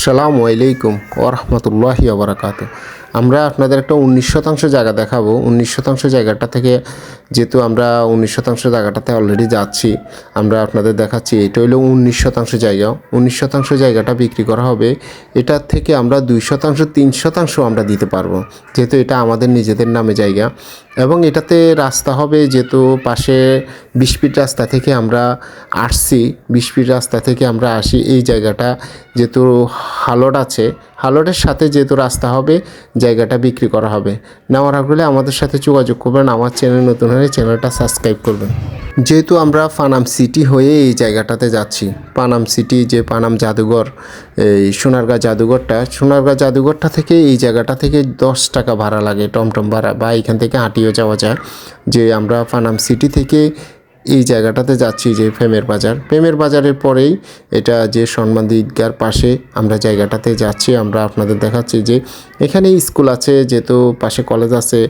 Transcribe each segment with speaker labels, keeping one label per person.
Speaker 1: আসসালামু আলাইকুম ওরহমতুল্লাহি আবরাকাত আমরা আপনাদের একটা উনিশ শতাংশ জায়গা দেখাবো। উনিশ শতাংশ জায়গাটা থেকে যেহেতু আমরা উনিশ শতাংশ জায়গাটাতে অলরেডি যাচ্ছি, আমরা আপনাদের দেখাচ্ছি, এটা হলো উনিশ শতাংশ জায়গা। উনিশ শতাংশ জায়গাটা বিক্রি করা হবে এটার থেকে আমরা দুই শতাংশ, তিন শতাংশ আমরা দিতে পারব, যেহেতু এটা আমাদের নিজেদের নামে জায়গা। এবং এটাতে রাস্তা হবে যেহেতু পাশে বিশ ফিট রাস্তা থেকে আমরা আসছি, বিশ ফিট রাস্তা থেকে আমরা আসি, এই জায়গাটা যেহেতু হালট আছে, হালটের সাথে যেহেতু রাস্তা হবে, জায়গাটা বিক্রি করা হবে। নেওয়ার আগ্রহে আমাদের সাথে যোগাযোগ করবেন, আমার চ্যানেল নতুন হলে চ্যানেলটা সাবস্ক্রাইব করবেন। যেহেতু আমরা পানাম সিটি হয়ে এই জায়গাটাতে যাচ্ছি, পানাম সিটি যে পানাম জাদুঘর, এই সোনারগাঁ জাদুঘরটা সোনারগাঁ জাদুঘরটা থেকে এই জায়গাটা থেকে দশ টাকা ভাড়া লাগে, টমটম ভাড়া, বা এখান থেকে হাঁটিয়েও যাওয়া যায়। যে আমরা পানাম সিটি থেকে এই জায়গাটাতে যাচ্ছি যে ফেমের বাজার। ফেমের বাজারের পরেই এটা যে সম্মান্দি ঈদগার পাশে আমরা জায়গাটাতে যাচ্ছি, আমরা আপনাদের দেখাচ্ছি যে এখানে স্কুল আছে, যেহেতু পাশে কলেজ আছে।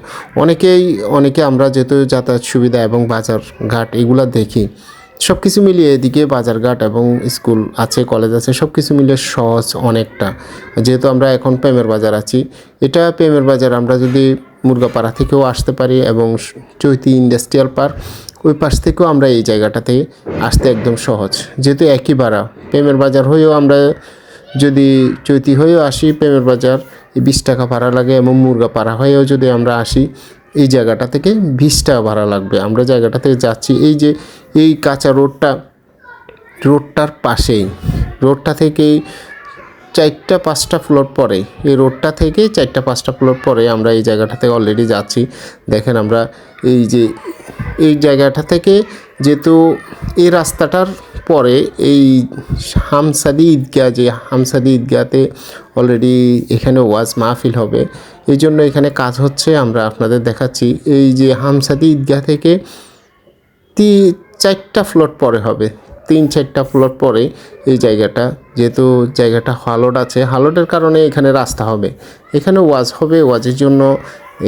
Speaker 1: অনেকেই, অনেকে আমরা যেহেতু যাতায়াত সুবিধা এবং বাজার ঘাট এগুলা দেখি। সব কিছু মিলিয়ে এদিকে বাজারঘাট এবং স্কুল আছে, কলেজ আছে সব কিছু মিলিয়ে সহজ অনেকটা। যেহেতু আমরা এখন প্রেমের বাজার আছি, এটা প্রেমের বাজার আমরা যদি মুরগাপাড়া থেকেও আসতে পারি এবং চৈতি ইন্ডাস্ট্রিয়াল পার্ক, ওই পাশ থেকেও আমরা এই জায়গাটাতে আসতে একদম সহজ। যেহেতু একই ভাড়া, প্রেমের বাজার হয়েও আমরা যদি চৈতি হয়েও আসি, প্রেমের বাজার বিশ টাকা ভাড়া লাগে এবং মুরগাপাড়া হয়েও যদি আমরা আসি, এই জায়গাটা থেকে বিশ টাকা ভাড়া লাগবে। আমরা জায়গাটা থেকে যাচ্ছি, এই যে এই কাঁচা রোডটা, রোডটার পাশেই, রোডটা থেকেই চারটা, পাঁচটা ফ্লোর পরে। এই রোডটা থেকে চারটা, পাঁচটা ফ্লোর পরে আমরা এই জায়গাটাতে অলরেডি যাচ্ছি। দেখেন আমরা এই যে, এই জায়গাটা থেকে যেহেতু এই রাস্তাটার পরে এই হামসাদি ঈদগাহ, যে হামসাদি ঈদগাহতে অলরেডি এখানে ওয়াজ মাহফিল হবে। এই জন্য এখানে কাজ হচ্ছে, আমরা আপনাদের দেখাচ্ছি। এই যে হামসাদি ঈদগাহ থেকে তি, চারটা ফ্লোর পরে হবে। তিন চারটা ফ্লোর পরে এই জায়গাটা, যেহেতু জায়গাটা হালট আছে হালটের কারণে এখানে রাস্তা হবে। এখানে ওয়াজ হবে, ওয়াজের জন্য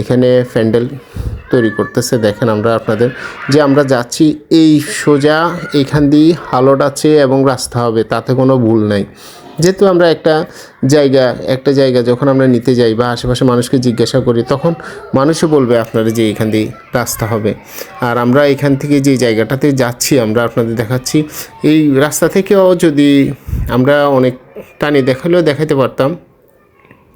Speaker 1: এখানে প্যান্ডেল তৈরি করতেছে। দেখেন আমরা আপনাদের যে আমরা যাচ্ছি, এই সোজা এখান দিয়ে হালট আছে এবং রাস্তা হবে, তাতে কোনো ভুল নাই। যেহেতু আমরা একটা জায়গা একটা জায়গা যখন আমরা নিতে যাই বা আশেপাশে মানুষকে জিজ্ঞাসা করি, তখন মানুষও বলবে আপনারা যে এখান দিয়ে রাস্তা হবে। আর আমরা এখান থেকে যে জায়গাটাতে যাচ্ছি, আমরা আপনাদের দেখাচ্ছি। এই রাস্তা থেকেও যদি আমরা অনেক টানে দেখালেও দেখাতে পারতাম।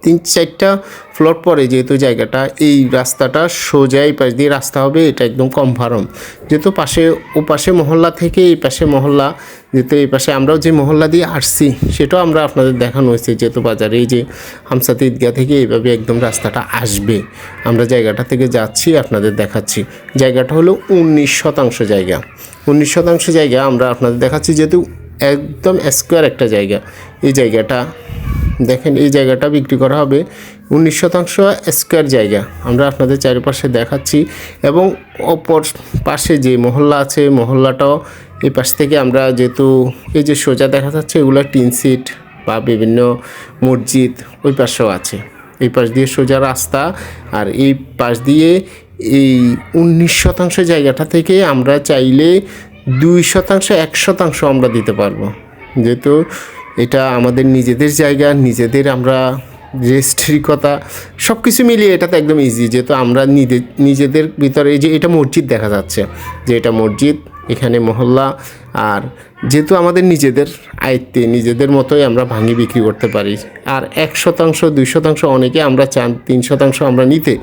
Speaker 1: তিন চারটা ফ্লোর পরে যেহেতু জায়গাটা, এই রাস্তাটা সোজা পাশ দিয়ে রাস্তা হবে, এটা একদম কনফার্ম যেহেতু পাশে, ও পাশে মহল্লা থেকে এই পাশে মহল্লা, যেহেতু এই পাশে আমরাও যে মহল্লা দিয়ে আসছি, সেটাও আমরা আপনাদের দেখানো হয়েছে, যেহেতু বাজারে এই যে হামসাতে ঈদগাহ থেকে এইভাবে একদম রাস্তাটা আসবে। আমরা জায়গাটা থেকে যাচ্ছি, আপনাদের দেখাচ্ছি। জায়গাটা হলো উনিশ শতাংশ জায়গা। উনিশ শতাংশ জায়গা আমরা আপনাদের দেখাচ্ছি, যেহেতু একদম স্কোয়ার একটা জায়গা। এই জায়গাটা দেখেন এই জায়গাটা বিক্রি করা হবে উনিশ শতাংশ স্কোয়ার জায়গা। আমরা আপনাদের চারিপাশে দেখাচ্ছি এবং অপর পাশে যে মহল্লা আছে, মহল্লাটাও এই পাশ থেকে আমরা যেহেতু এই যে সোজা দেখা যাচ্ছে, এগুলো টিন সিট বা বিভিন্ন মসজিদ ওই পাশেও আছে। এই পাশ দিয়ে সোজা রাস্তা আর এই পাশ দিয়ে এই উনিশ শতাংশ জায়গাটা থেকে আমরা চাইলে দুই শতাংশ, এক শতাংশ আমরা দিতে পারব। যেহেতু এটা আমাদের নিজেদের জায়গা, নিজেদের আমরা রেস্ট্রিকতা সব কিছু মিলিয়ে এটাতে একদম ইজি যেহেতু আমরা নিজে, নিজেদের ভিতরে যে এটা মসজিদ দেখা যাচ্ছে, যে এটা মসজিদ, এখানে মহল্লা, আর যেহেতু আমাদের নিজেদের আয়ত্তে, নিজেদের মতোই আমরা ভাঙি বিক্রি করতে পারি, আর এক শতাংশ, দুই শতাংশ অনেকে আমরা চান, তিন শতাংশ আমরা নিতে,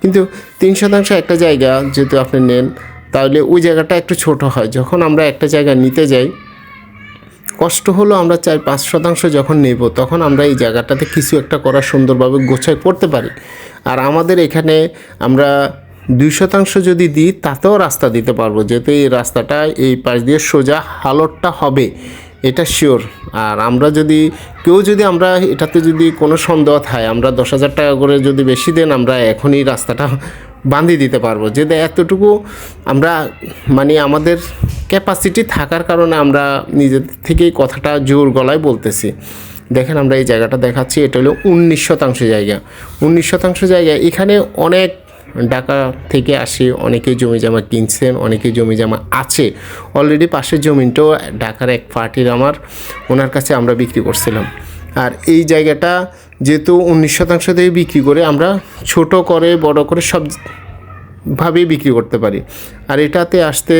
Speaker 1: কিন্তু তিন শতাংশ একটা জায়গা, যেহেতু আপনি নেন, তাহলে ওই জায়গাটা একটু ছোট হয়, যখন আমরা একটা জায়গা নিতে যাই কষ্ট হলো আমরা চার পাঁচ শতাংশ যখন নেব, তখন আমরা এই জায়গাটাতে কিছু একটা করা সুন্দরভাবে গোছায় করতে পারি। আর আমাদের এখানে আমরা দুই শতাংশ যদি দিই, তাতেও রাস্তা দিতে পারব। যেহেতু এই রাস্তাটা এই পাশ দিয়ে সোজা হালটটা হবে, এটা শিওর আর আমরা যদি, কেউ যদি আমরা এটাতে যদি কোনো সন্দেহ থাকে, আমরা দশ হাজার টাকা করে যদি বেশি দেন, আমরা এখনই রাস্তাটা বাঁধিয়ে দিতে পারব। যে এতটুকু আমরা মানে আমাদের ক্যাপাসিটি থাকার কারণে আমরা নিজেদের থেকেই কথাটা জোর গলায় বলতেছি। দেখেন আমরা এই জায়গাটা দেখাচ্ছি, এটা হলো উনিশ শতাংশ জায়গা। উনিশ শতাংশ জায়গা, এখানে অনেক ঢাকা থেকে আসে, অনেকে জমি জামা কিনছেন, অনেকে জমি জামা আছে। অলরেডি পাশের জমিনটাও ঢাকার এক পার্টির আমার, ওনার কাছে আমরা বিক্রি করছিলাম। আর এই জায়গাটা যেহেতু উনিশ শতাংশ থেকে বিক্রি করে আমরা ছোট করে, বড় করে সব ভাবেই বিক্রি করতে পারি। আর এটাতে আসতে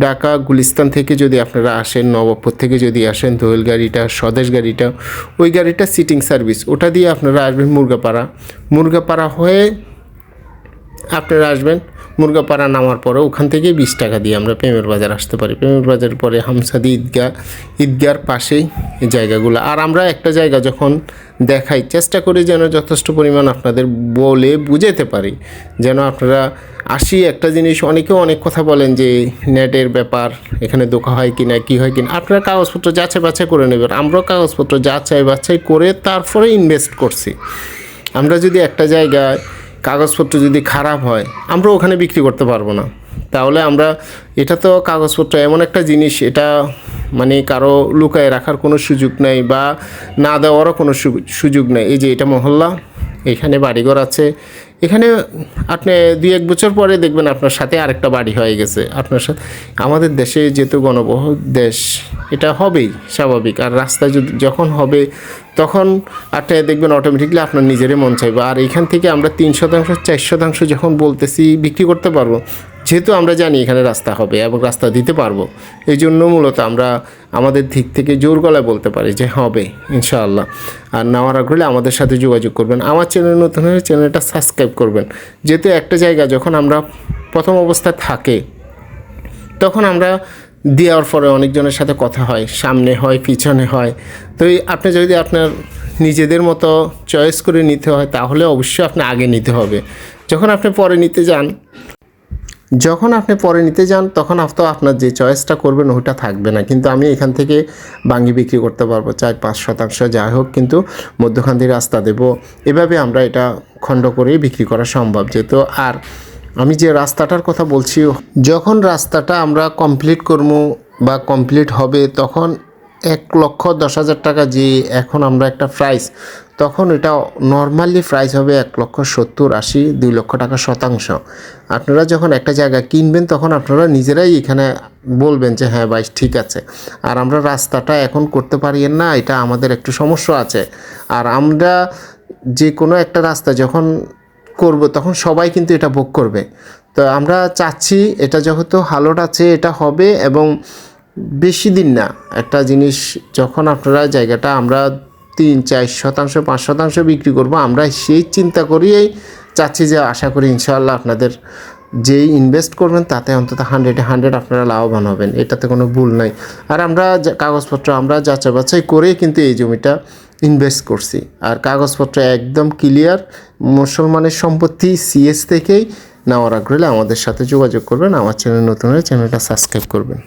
Speaker 1: ঢাকা, গুলিস্তান থেকে যদি আপনারা আসেন, নবাবপুর থেকে যদি আসেন, দোয়েল গাড়িটা, স্বদেশ গাড়িটা, ওই গাড়িটা সিটিং সার্ভিস ওটা দিয়ে আপনারা আসবেন মুরগাপাড়া। মুরগাপাড়া হয়ে আপনারা আসবেন মুরগাপাড়া নামার পরে ওখান থেকে বিশ টাকা দিয়ে আমরা প্রেমের বাজার আসতে পারি। প্রেমের বাজার পরে হামসাদি ঈদগাহ ঈদগার পাশেই জায়গাগুলো। আর আমরা একটা জায়গা যখন দেখাই, চেষ্টা করি যেন যথেষ্ট পরিমাণ আপনাদের বলে বুঝাতে পারি। যেন আপনারা আসি একটা জিনিস, অনেকেও অনেক কথা বলেন যে নেটের ব্যাপার, এখানে দোকা হয় কি না কী হয় কি না আপনারা কাগজপত্র যাচাই বাছাই করে নেবেন। আমরাও কাগজপত্র যাচাই বাছাই করে তারপরে ইনভেস্ট করছি। আমরা যদি একটা জায়গায় কাগজপত্র যদি খারাপ হয়, আমরা ওখানে বিক্রি করতে পারব না। তাহলে আমরা, এটা তো কাগজপত্র, এমন একটা জিনিস, এটা মানে কারও লুকায় রাখার কোনো সুযোগ নেই বা না দেওয়ারও কোনো সুযোগ নেই। এই যে এটা মহল্লা, এখানে বাড়িঘর আছে এখানে আপনি দুই এক বছর পরে দেখবেন আপনার সাথে আরেকটা বাড়ি হয়ে গেছে। আপনার সাথে আমাদের দেশে যেহেতু গণবহুল দেশ, এটা হবেই স্বাভাবিক। আর রাস্তা যদি যখন হবে, তখন আপনি দেখবেন অটোমেটিকলি আপনার নিজেরই মন চাইবে। আর এখান থেকে আমরা তিন শতাংশ, চার শতাংশ যখন বলতেছি বিক্রি করতে পারব যেহেতু আমরা জানি এখানে রাস্তা হবে এবং রাস্তা দিতে পারব, এই জন্য মূলত আমরা আমাদের দিক থেকে জোর গলায় বলতে পারি যে হবে, ইনশাআল্লাহ। আর নেওয়ার আগ্রহে আমাদের সাথে যোগাযোগ করবেন। আমার চ্যানেল নতুন হলে চ্যানেলটা সাবস্ক্রাইব করবেন। যেহেতু একটা জায়গা যখন আমরা প্রথম অবস্থায় থাকে, তখন আমরা দেওয়ার পরে অনেকজনের সাথে কথা হয়, সামনে হয়, পিছনে হয়। তো আপনি যদি আপনার নিজেদের মতো চয়েস করে নিতে হয়, তাহলে অবশ্যই আপনি আগে নিতে হবে। যখন আপনি পরে নিতে যান যখন আপনি পরে নিতে যান, তখন তো আপনার যে চয়েসটা করবেন, ওইটা থাকবে না। কিন্তু আমি এখান থেকে বাঙ্গি বিক্রি করতে পারব চার, পাঁচ শতাংশ, যাই হোক। কিন্তু মধ্যখান দিয়ে রাস্তা দেবো। এভাবে আমরা এটা খণ্ড করেই বিক্রি করা সম্ভব যেহেতু। আর আমি যে রাস্তাটার কথা বলছি, যখন রাস্তাটা আমরা কমপ্লিট করব বা কমপ্লিট হবে, তখন এক লক্ষ দশ হাজার টাকা যে এখন আমরা একটা প্রাইস তখন এটা নর্মালি প্রাইস হবে এক লক্ষ সত্তর আশি, দুই লক্ষ টাকা শতাংশ। আপনারা যখন একটা জায়গা কিনবেন, তখন আপনারা নিজেরাই এখানে বলবেন যে হ্যাঁ ভাই, ঠিক আছে। আর আমরা রাস্তাটা এখন করতে পারি না এটা আমাদের একটু সমস্যা আছে। আর আমরা যে কোনো একটা রাস্তা যখন করব, তখন সবাই কিন্তু এটা ভোগ করবে। তো আমরা চাচ্ছি, এটা যেহেতু হালট আছে, এটা হবে এবং বেশি দিন না। একটা জিনিস, যখন আপনারা জায়গাটা আমরা তিন, চার শতাংশ, পাঁচ শতাংশ বিক্রি করব। আমরা সেই চিন্তা করিয়েই চাচ্ছি যে আশা করি ইনশাআল্লাহ আপনাদের যেই ইনভেস্ট করবেন তাতে অন্তত হান্ড্রেডে হান্ড্রেড আপনারা লাভবান হবেন। এটাতে কোনো ভুল নাই। আর আমরা কাগজপত্র আমরা যাচাই বাছাই করেই কিন্তু এই জমিটা ইনভেস্ট করছি। আর কাগজপত্র একদম ক্লিয়ার মুসলমানের সম্পত্তি সিএস থেকেই নেওয়ার আগ্রহে আমাদের সাথে যোগাযোগ করবেন। আমার চ্যানেল নতুন হলে চ্যানেলটা সাবস্ক্রাইব করবেন।